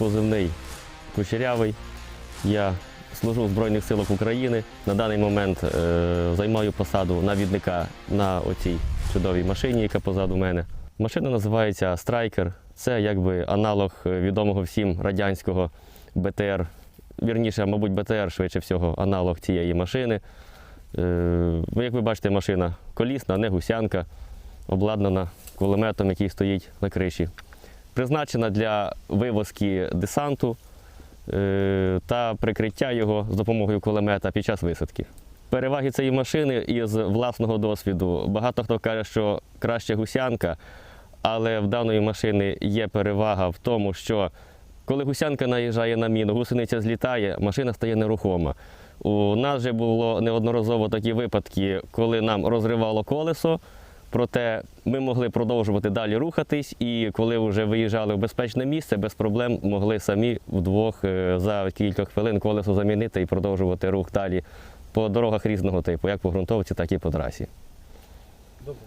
позивний Кучерявий. Я служу в Збройних силах України. На даний момент е, займаю посаду навідника на оцій чудовій машині, яка позаду мене. Машина називається Страйкер. Це якби аналог е, відомого всім радянського БТР. Вірніше, мабуть, БТР швидше всього, аналог цієї машини. Е, як ви бачите, машина колісна, не гусянка, обладнана кулеметом, який стоїть на криші. Призначена для вивозки десанту е, та прикриття його з допомогою кулемета під час висадки. Переваги цієї машини із власного досвіду. Багато хто каже, що краще гусянка, але в даної машини є перевага в тому, що коли гусянка наїжджає на міну, гусениця злітає, машина стає нерухома. У нас вже було неодноразово такі випадки, коли нам розривало колесо, проте ми могли продовжувати далі рухатись, і коли вже виїжджали в безпечне місце, без проблем могли самі вдвох е, за кілька хвилин колесо замінити і продовжувати рух далі по дорогах різного типу, як по ґрунтовці, так і по трасі.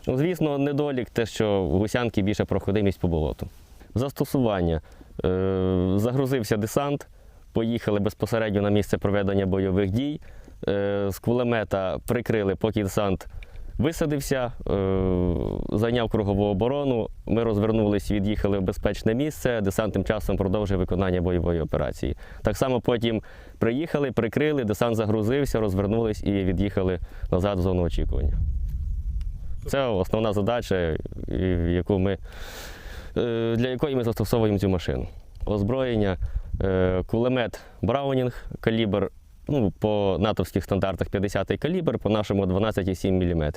Ну, звісно, недолік те, що в гусянки більше проходимість по болоту. Застосування. Е, загрузився десант, поїхали безпосередньо на місце проведення бойових дій. Е, з кулемета прикрили, поки десант висадився, е, зайняв кругову оборону. Ми розвернулись, від'їхали в безпечне місце. Десант тим часом продовжує виконання бойової операції. Так само потім приїхали, прикрили, десант загрузився, розвернулись і від'їхали назад в зону очікування. Це основна задача, яку ми, е, для якої ми застосовуємо цю машину. Озброєння, е, кулемет Браунінг, калібр ну, по натовських стандартах 50-й калібр, по нашому 12,7 мм.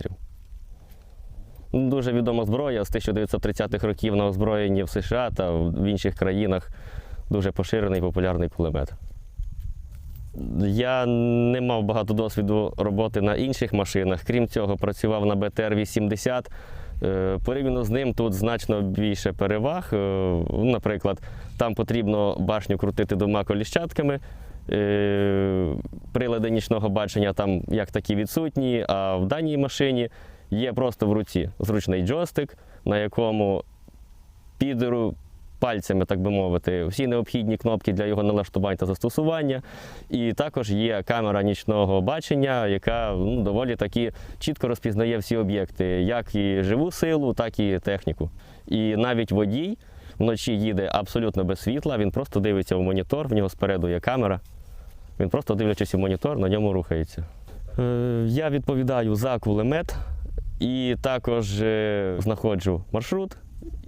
Дуже відома зброя з 1930-х років на озброєнні в США та в інших країнах дуже поширений і популярний кулемет. Я не мав багато досвіду роботи на інших машинах. Крім цього, працював на БТР-80. Е, Порівняно з ним тут значно більше переваг. Е, Наприклад, там потрібно башню крутити двома коліщатками. Е, Прилади нічного бачення там як такі відсутні, а в даній машині є просто в руці зручний джойстик, на якому підеру пальцями, так би мовити, всі необхідні кнопки для його налаштування та застосування. І також є камера нічного бачення, яка ну, доволі таки чітко розпізнає всі об'єкти, як і живу силу, так і техніку. І навіть водій вночі їде абсолютно без світла, він просто дивиться в монітор, в нього спереду є камера. Він просто дивлячись у монітор, на ньому рухається. Е, Я відповідаю за кулемет і також е, знаходжу маршрут.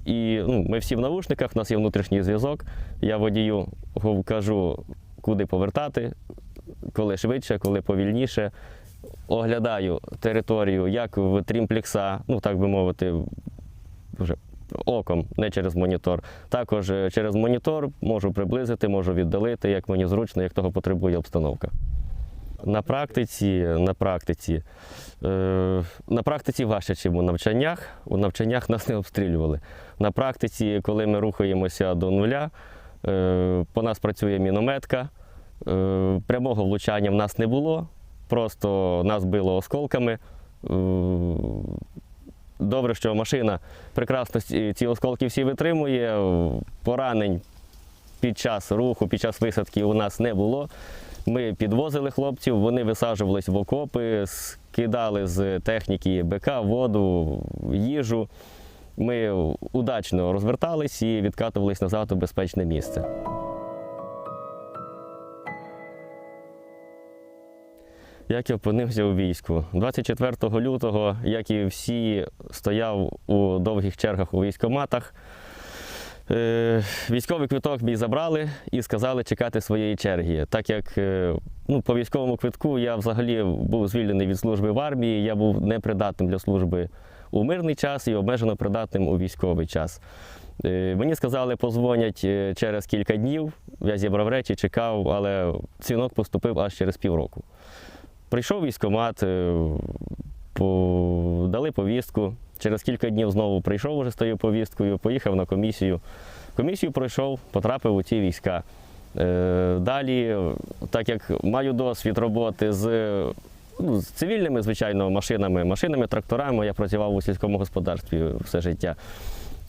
І ну, ми всі в навушниках, у нас є внутрішній зв'язок. Я водію кажу, куди повертати, коли швидше, коли повільніше. Оглядаю територію як в трімплекса, ну так би мовити, вже оком, не через монітор. Також е, через монітор можу приблизити, можу віддалити, як мені зручно, як того потребує обстановка. На практиці, на практиці, е, на практиці важче, ніж у навчаннях. У навчаннях нас не обстрілювали. На практиці, коли ми рухаємося до нуля, е, по нас працює мінометка. Е, прямого влучання в нас не було, просто нас било осколками. Е, Добре, що машина прекрасно ці осколки всі витримує. Поранень під час руху, під час висадки у нас не було. Ми підвозили хлопців, вони висаджувались в окопи, скидали з техніки БК, воду, їжу. Ми удачно розвертались і відкатувались назад у безпечне місце. Як я опинився у війську? 24 лютого, як і всі, стояв у довгих чергах у військоматах. Е, Військовий квиток мій забрали і сказали чекати своєї черги. Так як е, ну, по військовому квитку я взагалі був звільнений від служби в армії, я був непридатним для служби у мирний час і обмежено придатним у військовий час. Е, Мені сказали, позвонять через кілька днів. Я зібрав речі, чекав, але дзвінок поступив аж через півроку. Прийшов військкомат, е, дали повістку. Через кілька днів знову прийшов уже з тою повісткою, поїхав на комісію. Комісію пройшов, потрапив у ті війська. Е, Далі, так як маю досвід роботи з, ну, з цивільними, звичайно, машинами, машинами, тракторами, я працював у сільському господарстві все життя,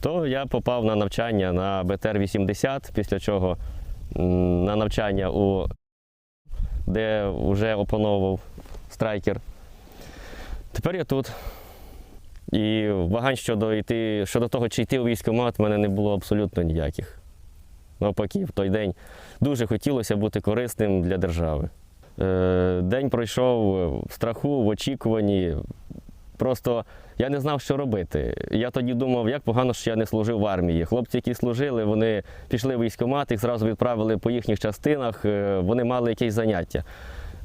то я попав на навчання на БТР-80, після чого на навчання, у, де вже опановував страйкер. Тепер я тут. І вагань щодо, йти, щодо того, чи йти у військкомат, в мене не було абсолютно ніяких. Навпаки, в той день дуже хотілося бути корисним для держави. Е, День пройшов в страху, в очікуванні. Просто я не знав, що робити. Я тоді думав, як погано, що я не служив в армії. Хлопці, які служили, вони пішли в військкомат, їх зразу відправили по їхніх частинах, е, вони мали якесь заняття.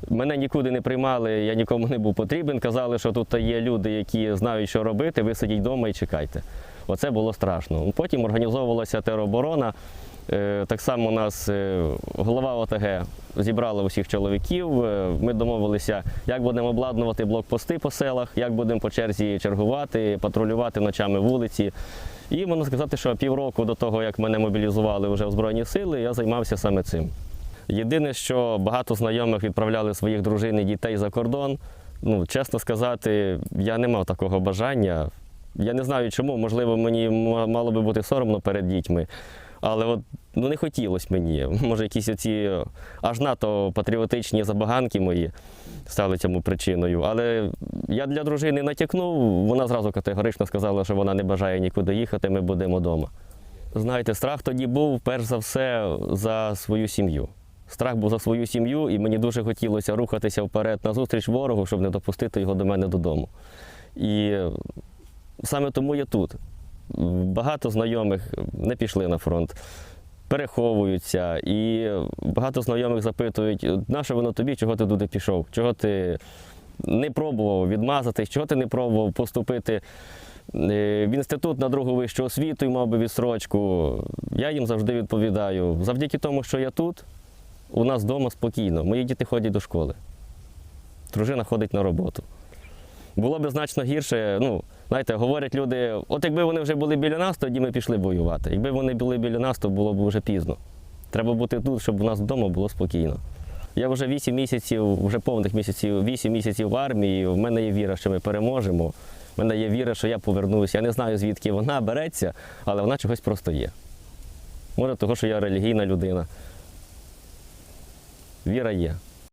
Мене нікуди не приймали, я нікому не був потрібен. Казали, що тут є люди, які знають, що робити, ви сидіть вдома і чекайте. Оце було страшно. Потім організовувалася тероборона. Е, Так само у нас е, голова ОТГ зібрала усіх чоловіків. Е, Ми домовилися, як будемо обладнувати блокпости по селах, як будемо по черзі чергувати, патрулювати ночами вулиці. І можна сказати, що півроку до того, як мене мобілізували вже в Збройні сили, я займався саме цим. Єдине, що багато знайомих відправляли своїх дружин і дітей за кордон. Ну, чесно сказати, я не мав такого бажання. Я не знаю чому, можливо, мені мало би бути соромно перед дітьми. Але от, ну, не хотілося мені. Може, якісь оці аж надто патріотичні забаганки мої стали цьому причиною. Але я для дружини натякнув, вона зразу категорично сказала, що вона не бажає нікуди їхати, ми будемо вдома. Знаєте, страх тоді був перш за все за свою сім'ю. Страх був за свою сім'ю, і мені дуже хотілося рухатися вперед назустріч ворогу, щоб не допустити його до мене додому. І саме тому я тут. Багато знайомих не пішли на фронт, переховуються, і багато знайомих запитують, нащо воно тобі, чого ти туди пішов? Чого ти не пробував відмазатись, чого ти не пробував поступити е, в інститут на другу вищу освіту і мав би відсрочку. Я їм завжди відповідаю. Завдяки тому, що я тут, у нас вдома спокійно. Мої діти ходять до школи. Дружина ходить на роботу. Було б значно гірше. Ну, знаєте, говорять люди, от якби вони вже були біля нас, тоді ми пішли воювати. Якби вони були біля нас, то було б вже пізно. Треба бути тут, щоб у нас вдома було спокійно. Я вже 8 місяців, вже повних місяців, 8 місяців в армії. В мене є віра, що ми переможемо. В мене є віра, що я повернуся. Я не знаю, звідки вона береться, але вона чогось просто є. Може, того, що я релігійна людина. Віра є.